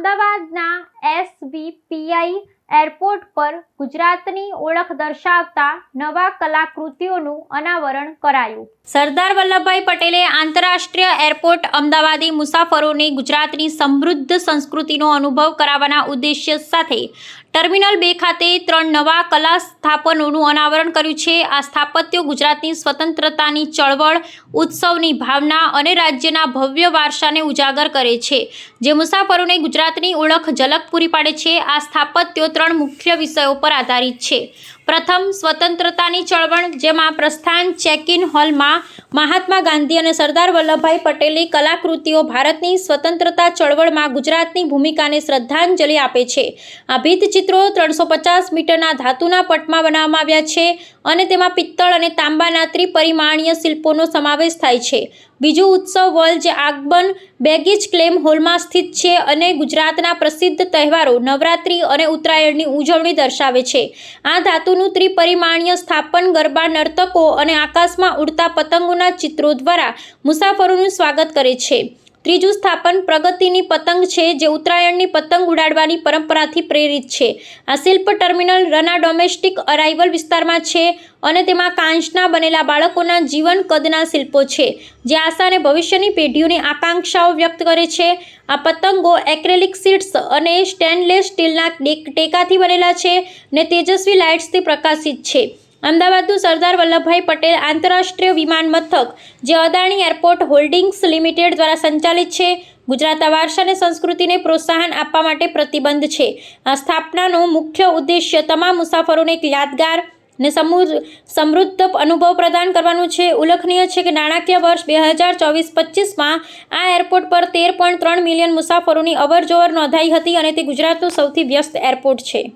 અમદાવાદના SVPI airport પર ગુજરાતની ઓળખ દર્શાવતા નવા કલાકૃતિઓનું અનાવરણ કરાયું. સરદાર વલ્લભભાઈ પટેલે આંતરરાષ્ટ્રીય એરપોર્ટ અમદાવાદી મુસાફરોને ગુજરાતની સમૃદ્ધ સંસ્કૃતિનો અનુભવ કરાવવાના ઉદ્દેશ્ય સાથે ટર્મિનલ બે ખાતે ત્રણ નવા કલા સ્થાપનોનું અનાવરણ કર્યું છે. આ સ્થાપત્યો ગુજરાતની સ્વતંત્રતાની ચળવળ, ઉત્સવની ભાવના અને રાજ્યના ભવ્ય વારસાને ઉજાગર કરે છે. જે મુસાફરોને ગુજરાતની ઓળખ ઝલક પૂરી પાડે છે. આ સ્થાપત્યો ત્રણ મુખ્ય વિષયો પર આધારિત છે. પ્રથમ સ્વતંત્રતાની ચળવળ, જેમાં પ્રસ્થાન ચેક ઇન હોલમાં મહાત્મા ગાંધી અને સરદાર વલ્લભભાઈ પટેલની કલાકૃતિઓ ભારતની સ્વતંત્રતા ચળવળમાં ગુજરાતની ભૂમિકાને શ્રદ્ધાંજલિ આપે છે. આ ભીંતચિત્રો ત્રણસો પચાસ મીટરના ધાતુના પટમાં બનાવવામાં આવ્યા છે. અને તેમાં પિત્તળ અને તાંબાના ત્રિપરિમાણીય શિલ્પોનો સમાવેશ થાય છે. બીજું ઉત્સવ વોલ જે આગબન બેગેજ ક્લેમ હોલમાં સ્થિત છે અને ગુજરાતના પ્રસિદ્ધ તહેવારો નવરાત્રિ અને ઉત્તરાયણની ઉજવણી દર્શાવે છે. આ ધાતુનું ત્રિપરિમાણીય સ્થાપન ગરબા, નર્તકો અને આકાશમાં ઉડતા પતંગોના ચિત્રો દ્વારા મુસાફરોનું સ્વાગત કરે છે. ત્રીજું સ્થાપન પ્રગતિની પતંગ છે, જે ઉત્તરાયણની પતંગ ઉડાડવાની પરંપરાથી પ્રેરિત છે. આ શિલ્પ ટર્મિનલ રના ડોમેસ્ટિક અરાઇવલ વિસ્તારમાં છે અને તેમાં કાંચના બનેલા બાળકોના જીવન કદના શિલ્પો છે, જે આશા અને ભવિષ્યની પેઢીઓની આકાંક્ષાઓ વ્યક્ત કરે છે. આ પતંગો એક્રેલિક શીટ્સ અને સ્ટેનલેસ સ્ટીલના ટેક- ટેકાથી બનેલા છે ને તેજસ્વી લાઇટ્સથી પ્રકાશિત છે. અમદાવાદનું સરદાર વલ્લભભાઈ પટેલ આંતરરાષ્ટ્રીય વિમાન મથક, જે અદાણી એરપોર્ટ હોલ્ડિંગ્સ લિમિટેડ દ્વારા સંચાલિત છે, ગુજરાતના વારસા અને સંસ્કૃતિને પ્રોત્સાહન આપવા માટે પ્રતિબંધ છે. આ સ્થાપનાનો મુખ્ય ઉદ્દેશ્ય તમામ મુસાફરોને એક યાદગાર ને સમૃદ્ધ અનુભવ પ્રદાન કરવાનું છે. ઉલ્લેખનીય છે કે નાણાકીય વર્ષ બે હજાર ચોવીસ પચીસમાં આ એરપોર્ટ પર તેર પોઈન્ટ ત્રણ મિલિયન મુસાફરોની અવરજવર નોંધાઈ હતી અને તે ગુજરાતનું સૌથી વ્યસ્ત એરપોર્ટ છે.